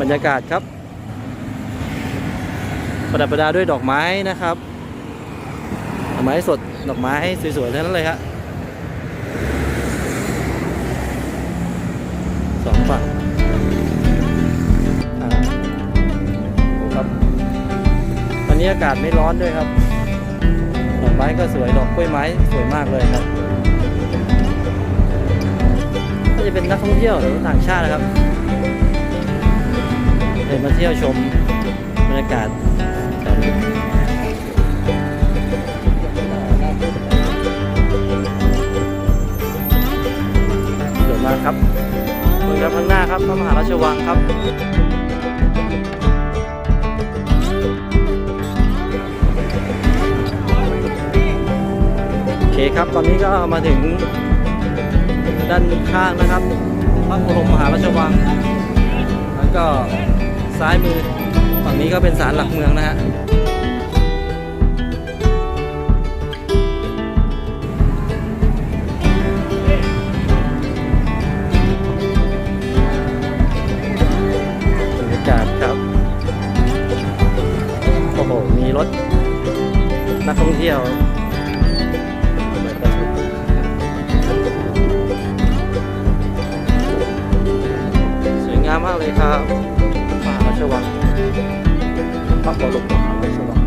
บรรยากาศครับ ประดับประดาด้วยดอกไม้นะครับดอกไม้สดดอกไม้สวยๆทั้งนั้นเลยครับสองฝั่งอ่าดูครับตอนนี้อากาศไม่ร้อนด้วยครับ ดอกไม้ก็สวยดอกกล้วยไม้สวยมากเลยครับก็จะเป็นนักท่องเที่ยวหรือต่างชาตินะครับ ดินมาเที่ยวชมบรรยากาศแถวนี้สวยมากครับเมืองครับข้างหน้าครับพระมหาราชวังครับโอเคครับตอนนี้ก็มาถึงด้านข้างนะครับพระบรมมหาราชวังแล้วก็ ซ้ายมือ ฝั่งนี้ก็เป็นศาลหลักเมืองนะฮะบรรยากาศครับ โอ้โห มีรถ นักท่องเที่ยวสวยงามมากเลยครับ ราชวังพระบรมมหาราชวัง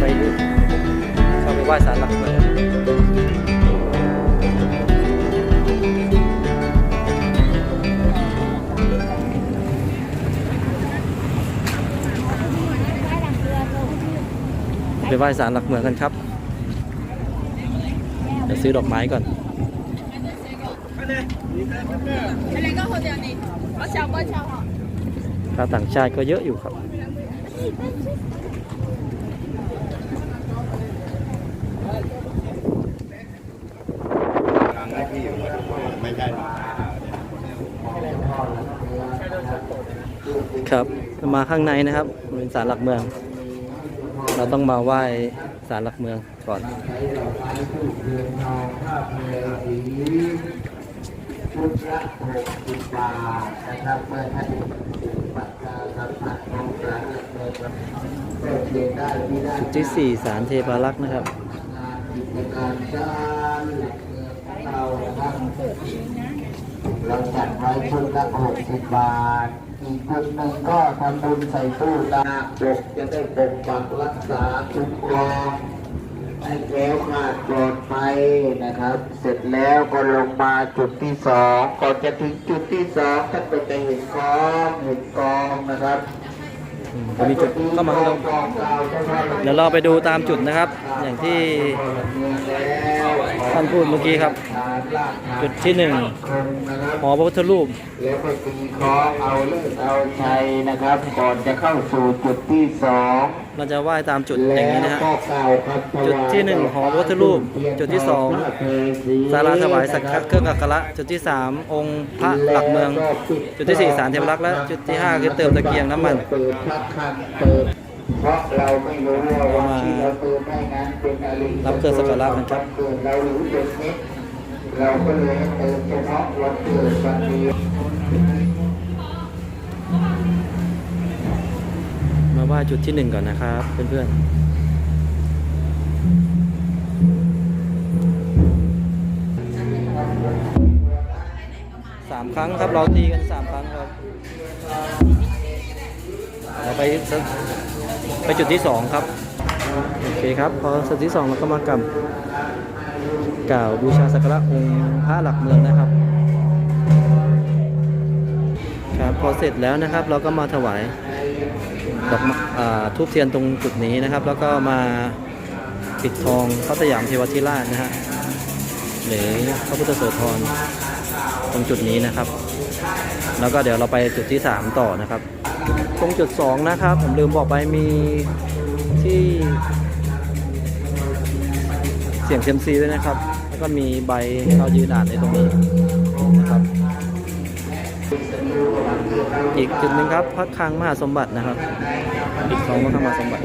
ไปดูเข้าไปไหว้ศาลหลักเมืองไปไหว้ศาลหลักเมืองกันครับเดี๋ยวซื้อดอกไม้ก่อน ชาวต่างชาติก็เยอะอยู่ครับ ครับมาข้างในนะครับเป็นศาลหลักเมือง เราต้องมาไหว้ศาลหลักเมืองก่อน ชุดละหกสิบบาทนะครับเมื่อท่านปัจจาสัมผัสของสารเกิดก็เขียนได้ที่ได้จุดที่สี่ศาลเทพารักษ์นะครับกิจการสร้างหลักเราครับเราจัดไว้ชุดละหกสิบบาทอีกชุดหนึ่งก็ทำบุญใส่ตู้ตาปกจะได้ปกปักรักษาคุ้มครอง ให้แคล้วคลาดปลอดภัยนะครับ เสร็จแล้วก็ลงมาจุดที่สองก่อนจะถึงจุดที่สองท่านก็จะเห็นกองเห็นกองนะครับอืมจะมีจุดเข้ามาข้างในเดี๋ยวเราไปดูตามจุดนะครับ อย่างที่ท่านพูดเมื่อกี้ครับ จุดที่หนึ่งหอพระพุทธรูปแล้วก็ตีคล้องเอาเลิกเอาชัยนะครับ ก่อนจะเข้าสู่จุดที่สอง เราจะไหว้ตามจุดอย่างนี้นะฮะแล้วก็กล่าวคำถวายจุดที่หนึ่งหอพระพุทธรูป จุดที่สองศาลาถวายสักการะเครื่องอักขระจุดที่สามองค์พระหลักเมือง จุดที่สี่ศาลเทพรักษ์และจุดที่ห้าคือเติมตะเกียงน้ำมันเปิดพระคันเปิดเพราะเราไม่รู้ว่าวันที่เราเติมให้นั้นเป็นอะไรรับเครื่องสักการะกันครับเกิดเราหรือเป็นนิดเราก็เลยให้เติมเฉพาะวันเกิดวันเดียวาไหว้จุดที่หนึ่งก่อนนะครับเพื่อนๆสามครั้งครับเราตีกันสามครั้งครับเราไปไปจุดที่สองครับโอเคครับพอจุดที่สองเราก็มากราบกล่าวบูชาสักการะองค์พระหลักเมืองนะครับครับพอเสร็จแล้วนะครับเราก็มาถวาย ดอกอทูบเทียนตรงจุดนี้นะครับ แล้วก็มาปิดทองพระสยามเทวทิราชนะฮะหรือพระพุทธโสธรตรงจุดนี้นะครับ แล้วก็เดี๋ยวเราไปจุดที่ 3 ต่อนะครับ ตรงจุด 2 นะครับ ผมลืมบอกไปมีที่ เสียงเซมซีด้วยนะครับ แล้วก็มีใบเรายืนอ่านในตรงนี้ อีกจุดหนึ่งครับพระคลังมหาสมบัตินะครับ อีกสองพระคลังมหาสมบัติ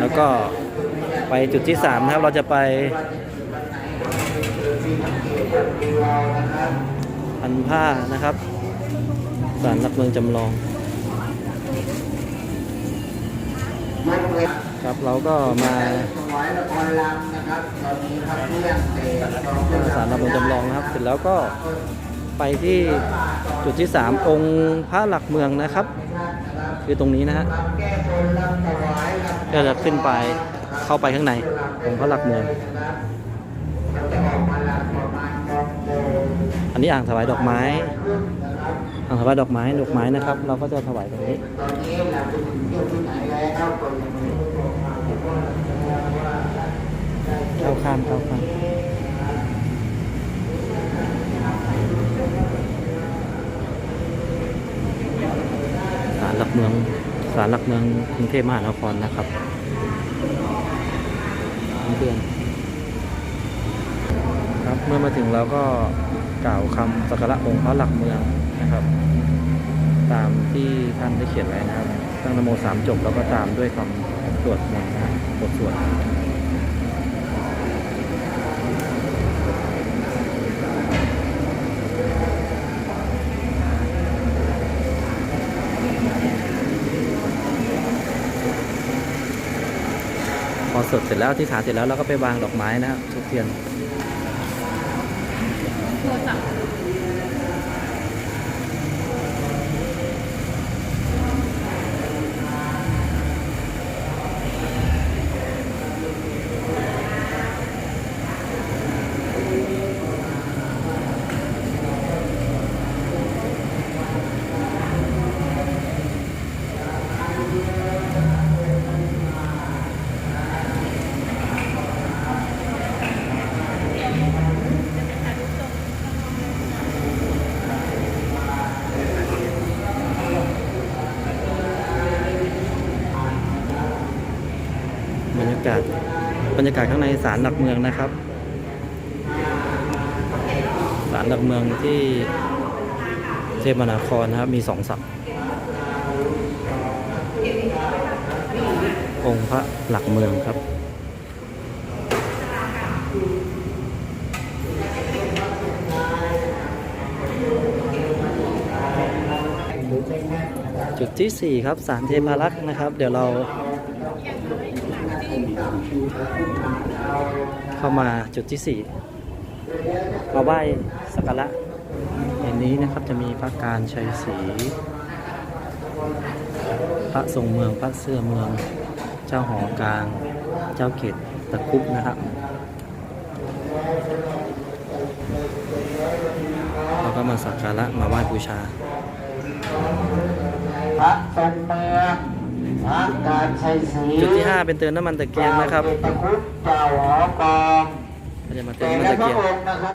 แล้วก็ไปจุดที่สามนะครับ เราจะไปพันผ้านะครับศาลหลักเมืองจำลอง ครับเราก็มาถวารรับเงเตะศาลหลักเมืองจำลองนะครับ เสร็จแล้วก็ ไปที่จุดที่ 3 องค์พระหลักเมืองนะครับ คือตรงนี้นะฮะก็จะขึ้นไปเข้าไปข้างในองค์พระหลักเมือง อันนี้อ่างถวายดอกไม้ อ่างถวายดอกไม้ดอกไม้นะครับ เราก็จะถวายตรงนี้ตอนนี้เราไปถึงที่ที่ไหนแล้วก็ยังไม่รู้บอกมาผมว่าว่าได้เข้าข้ามเข้าข้ามศาลหลักเมื สารหลักเมืองกรุงเทพมหานครนะครับเพื่อนครับเมื่อมาถึงเราก็กล่าวคำสักการะองค์พระหลักเมืองนะครับ ตามที่ท่านได้เขียนไว้นะครับตั้งนโมสามจบแล้วก็ตามด้วยคำสวดมนต์นะครับบทสวด พอสดเส ร็จแล้วที่ฐานเสร็จแล้วเราก็ไปวางดอกไม้นะครับทุกเทียน โทรศัพท์ บรรยากาศบ รรยากาศข้างในศาลหลักเมืองนะครับศาลหลักเมืองที่เทพมนาครนะครับ มีสองศักองค์พระหลักเมืองครับจุดที่ 4 ครับศาลเทพารักษ์นะครับ เดี๋ยวเรา เข้ามาจุดที่4มาไหว้สักการะในนี้นะครับจะมีพระการชัยศรีพระทรงเมืองพระเสื้อเมือง เจ้าหอกลาง เจ้าเกตตะคุบนะครับเราก็มาสักการะมาไหว้บูชา พระทรงเมืองพระ การชัยศรีจุดที่ 5 เป็นเติมน้ำมันตะเกียงนะครับตะคุบเจ้าหอกองก็จะมาเติมแต่น้ำมันละตะพระเกียงองค์นะครับ